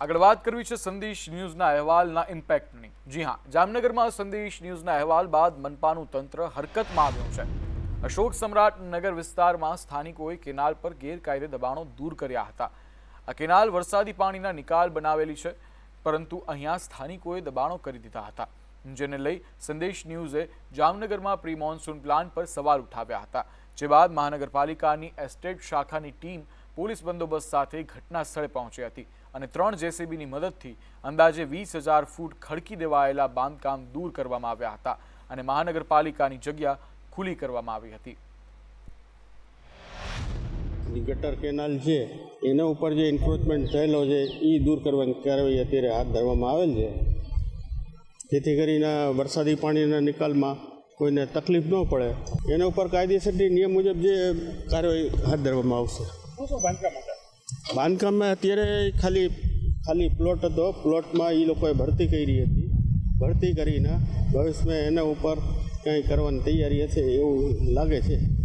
આગળ વાત કરવી છે સંદેશ ન્યૂઝના અહેવાલના ઇમ્પેક્ટની. જી હા, જામનગરમાં સંદેશ ન્યૂઝના અહેવાલ બાદ મનપાનું તંત્ર હરકતમાં આવ્યું છે. અશોક સમ્રાટ નગર વિસ્તારમાં સ્થાનિકોએ કેનાલ પર ગેરકાયદે દબાણો દૂર કર્યા હતા. આ કેનાલ વરસાદી પાણીના નિકાલ બનાવેલી છે, પરંતુ અહીંયા સ્થાનિકોએ દબાણો કરી દીધા હતા. જેને લઈ સંદેશ ન્યૂઝે જામનગરમાં પ્રી મોન્સૂન પ્લાન પર સવાલ ઉઠાવ્યા હતા. જે બાદ મહાનગરપાલિકાની એસ્ટેટ શાખાની ટીમ પોલીસ બંદોબસ્ત સાથે ઘટના સ્થળે પહોંચી હતી અને ત્રણ જેસીબીની મદદથી અંદાજે વીસ હજાર ફૂટ ખડકી દેવાયેલા બાંધકામ દૂર કરવામાં આવ્યા હતા અને મહાનગરપાલિકાની જગ્યા ખુલ્લી કરવામાં આવી હતી. ગટર કેનાલ છે, એના ઉપર જે ઇન્ક્રોચમેન્ટ થયેલો છે એ દૂર કરવાની કાર્યવાહી અત્યારે હાથ ધરવામાં આવેલ છે. જેથી કરીને વરસાદી પાણીના નિકાલમાં કોઈને તકલીફ ન પડે. એના ઉપર કાયદેસરની નિયમ મુજબ જે કાર્યવાહી હાથ ધરવામાં આવશે. બાંધકામમાં અત્યારે ખાલી ખાલી પ્લોટ હતો. પ્લોટમાં એ લોકોએ ભરતી કરી હતી. ભરતી કરીને ભવિષ્યમાં એના ઉપર કંઈ કરવાની તૈયારી હશે એવું લાગે છે.